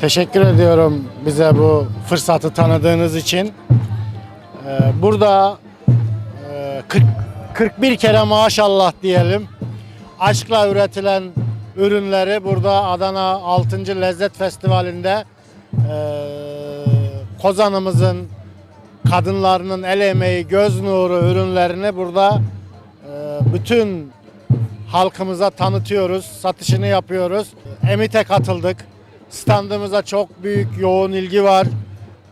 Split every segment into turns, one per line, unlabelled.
Teşekkür ediyorum bize bu fırsatı tanıdığınız için. Ee, burada e, 40, 41 kere maşallah diyelim. Aşkla üretilen ürünleri burada Adana 6. Lezzet Festivali'nde e, Kozan'ımızın kadınlarının el emeği, göz nuru ürünlerini burada e, bütün halkımıza tanıtıyoruz, satışını yapıyoruz. Emit'e katıldık. Standımıza çok büyük yoğun ilgi var.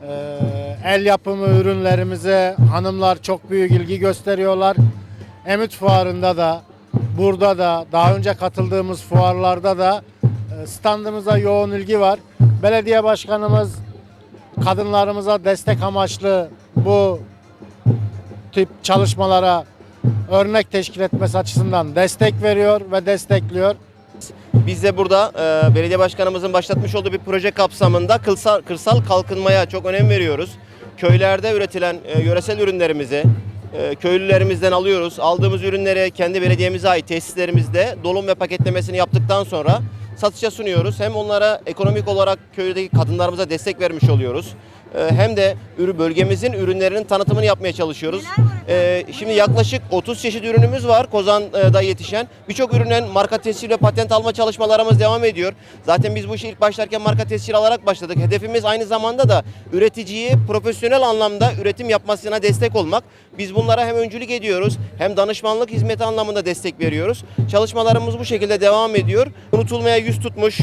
Ee, el yapımı ürünlerimize hanımlar çok büyük ilgi gösteriyorlar. Emit fuarında da, burada da, daha önce katıldığımız fuarlarda da e, standımıza yoğun ilgi var. Belediye başkanımız kadınlarımıza destek amaçlı bu tip çalışmalara örnek teşkil etmesi açısından destek veriyor ve destekliyor.
Biz de burada e, belediye başkanımızın başlatmış olduğu bir proje kapsamında kırsal, kırsal kalkınmaya çok önem veriyoruz. Köylerde üretilen e, yöresel ürünlerimizi e, köylülerimizden alıyoruz. Aldığımız ürünleri kendi belediyemize ait tesislerimizde dolum ve paketlemesini yaptıktan sonra satışa sunuyoruz. Hem onlara ekonomik olarak köydeki kadınlarımıza destek vermiş oluyoruz. E, hem de ürü bölgemizin ürünlerinin tanıtımını yapmaya çalışıyoruz. E, şimdi yaklaşık 30 çeşit ürünümüz var Kozan'da yetişen. Birçok ürünün marka tescil ve patent alma çalışmalarımız devam ediyor. Zaten biz bu işe ilk başlarken marka tescil alarak başladık. Hedefimiz aynı zamanda da üreticiyi profesyonel anlamda üretim yapmasına destek olmak. Biz bunlara hem öncülük ediyoruz hem danışmanlık hizmeti anlamında destek veriyoruz. Çalışmalarımız bu şekilde devam ediyor. Unutulmaya yüz tutmuş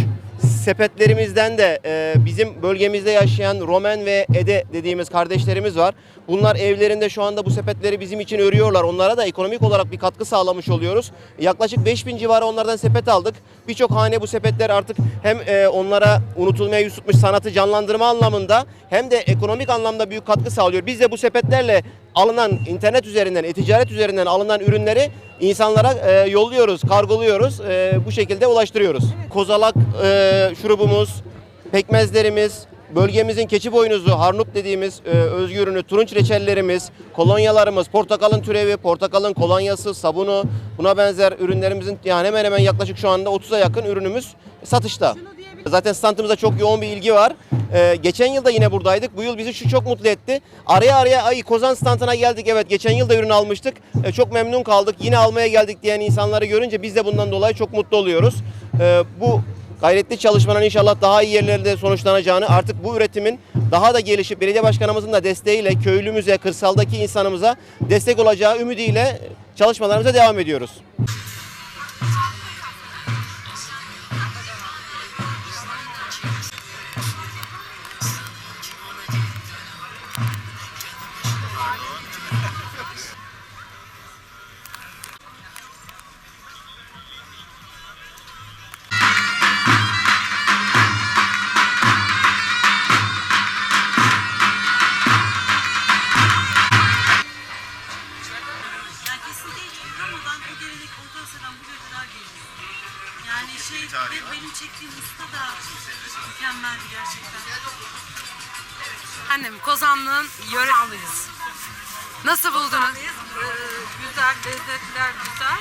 sepetlerimizden de e, bizim bölgemizde yaşayan Romen ve Ede dediğimiz kardeşlerimiz var. Bunlar evlerinde şu anda bu sepetleri bizim için örüyorlar. Onlara da ekonomik olarak bir katkı sağlamış oluyoruz. Yaklaşık 5000 civarı onlardan sepet aldık. Birçok hane bu sepetler artık hem e, onlara unutulmaya yüz tutmuş sanatı canlandırma anlamında hem de ekonomik anlamda büyük katkı sağlıyor. Biz de bu sepetlerle alınan internet üzerinden, e-ticaret üzerinden alınan ürünleri insanlara e, yolluyoruz, kargoluyoruz. E, bu şekilde ulaştırıyoruz. Kozalak e, şurubumuz, pekmezlerimiz, bölgemizin keçi boynuzu, harnup dediğimiz e, özgü ürünü, turunç reçellerimiz, kolonyalarımız, portakalın türevi, portakalın kolonyası, sabunu, buna benzer ürünlerimizin yani hemen hemen yaklaşık şu anda 30'a yakın ürünümüz satışta. Zaten standımızda çok yoğun bir ilgi var. Ee, geçen yıl da yine buradaydık. Bu yıl bizi şu çok mutlu etti. Araya araya ay Kozan standına geldik. Evet geçen yıl da ürün almıştık. Ee, çok memnun kaldık. Yine almaya geldik diyen insanları görünce biz de bundan dolayı çok mutlu oluyoruz. Ee, bu gayretli çalışmanın inşallah daha iyi yerlerde sonuçlanacağını artık bu üretimin daha da gelişip belediye başkanımızın da desteğiyle köylümüze, kırsaldaki insanımıza destek olacağı ümidiyle çalışmalarımıza devam ediyoruz.
Yani şey benim çektiğim usta da mükemmeldi gerçekten.
Annem Kozanlı'nın yöre alıyız. Nasıl buldunuz?
Güzel, lezzetler güzel.